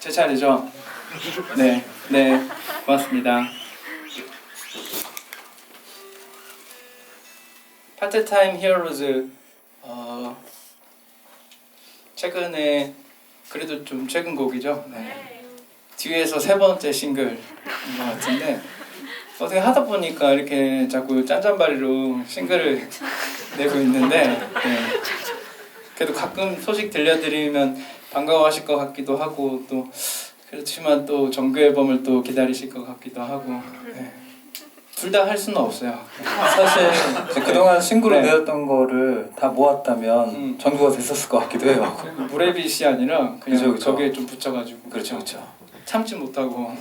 제 차례죠. 네, 네, 고맙습니다. 파트타임 히어로즈 어, 최근에 그래도 좀 최근 곡이죠. 네. 뒤에서 세 번째 싱글인 것 같은데 어떻게 하다 보니까 이렇게 자꾸 짠짠바리로 싱글을 내고 있는데 네. 그래도 가끔 소식 들려드리면 반가워하실 것 같기도 하고 또 그렇지만 또 정규 앨범을 또 기다리실 것 같기도 하고 네. 둘다 할 수는 없어요. 사실 그동안 싱글로 네. 내었던 거를 다 모았다면 음. 전구가 됐었을 것 같기도 해요. 무레빗이 아니라 그냥 그죠, 그죠. 저기에 좀 붙여가지고 그렇죠, 그렇죠. 참지 못하고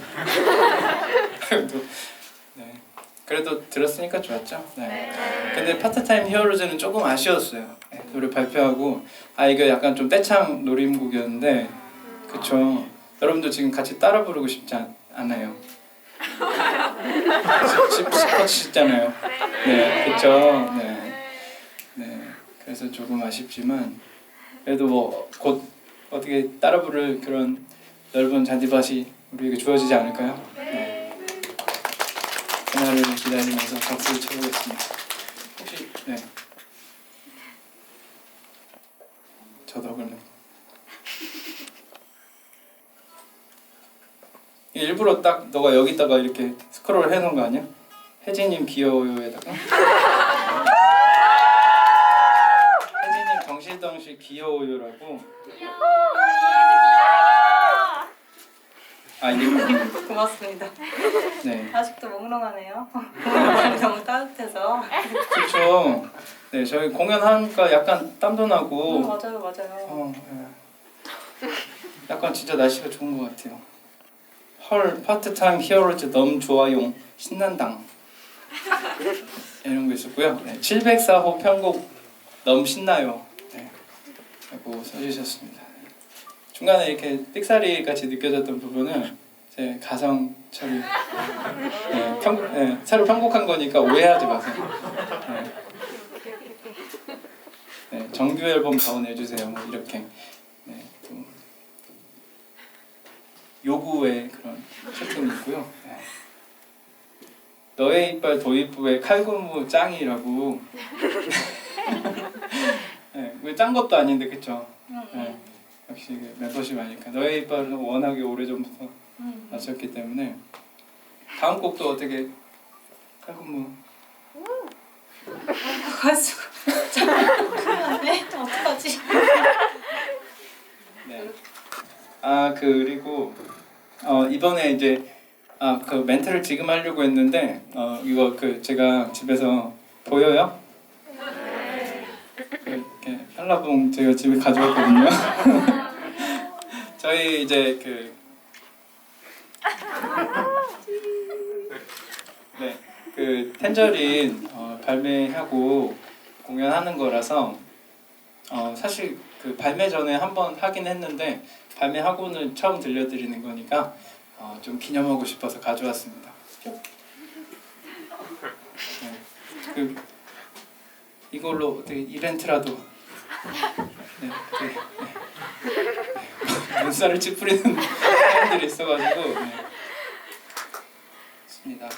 그래도 들었으니까 좋았죠. 네. 근데 파트타임 히어로즈는 조금 아쉬웠어요. 네, 노래 발표하고 아 이거 약간 좀 떼창 노림곡이었는데 그쵸. 여러분도 지금 같이 따라 부르고 싶지 않, 않아요. 싶었잖아요. 네, 그쵸. 네, 네. 그래서 조금 아쉽지만 그래도 뭐 곧 어떻게 따라 부를 그런 넓은 잔디밭이 우리에게 주어지지 않을까요? 네. 그날을 기다리면서 박수를 쳐보겠습니다. 혹시 네. 저도 그러네. 일부러 딱 너가 여기다가 이렇게 스크롤 해놓은 거 아니야? 혜진님 귀여워요에다가 혜진님 덩실덩실 귀여워요라고 아 이게 고맙습니다. 네 아직도 몽롱하네요. 공연이 너무 따뜻해서. 그렇죠 네 저희 공연하니까 약간 땀도 나고 음, 맞아요, 맞아요. 어, 예. 약간 진짜 날씨가 좋은 것 같아요. 헐 파트타임 히어로즈 너무 좋아요 신난당 이런 거 있었고요. 네, 704호 편곡 너무 신나요. 네, 라고 써주셨습니다. 중간에 이렇게 삑사리 같이 느껴졌던 부분은 제 가성 처리 네, 편곡, 네, 새로 편곡한 거니까 오해하지 마세요. 네. 네, 정규 앨범 다운 해주세요. 뭐 이렇게 네, 또 요구의 그런 채팅이 있고요. 네. 너의 이빨 도입부의 칼군무 짱이라고. 네, 왜짠 것도 아닌데 그쵸? 음, 네, 역시 그 멤버십 아니까 너의 이빨은 워낙에 오래 전부터 음. 맞췄기 때문에 다음 곡도 어떻게 칼군무 가지고 큰일 났네. 어떡하지? 네. 아 그리고 어, 이번에 이제 아 그 멘트를 지금 하려고 했는데 어 이거 그 제가 집에서 보여요? 한라봉 제가 집에 가져왔거든요. 저희 이제 그 네, 그 텐저린 어, 발매하고 공연하는 거라서 어, 사실 그 발매 전에 한번 하긴 했는데 발매하고는 처음 들려드리는 거니까 어, 좀 기념하고 싶어서 가져왔습니다. 네, 그 이걸로 어떻게 이벤트라도 네. 눈살을 찌푸리는 사람들이 있어가지고 네. 좋습니다.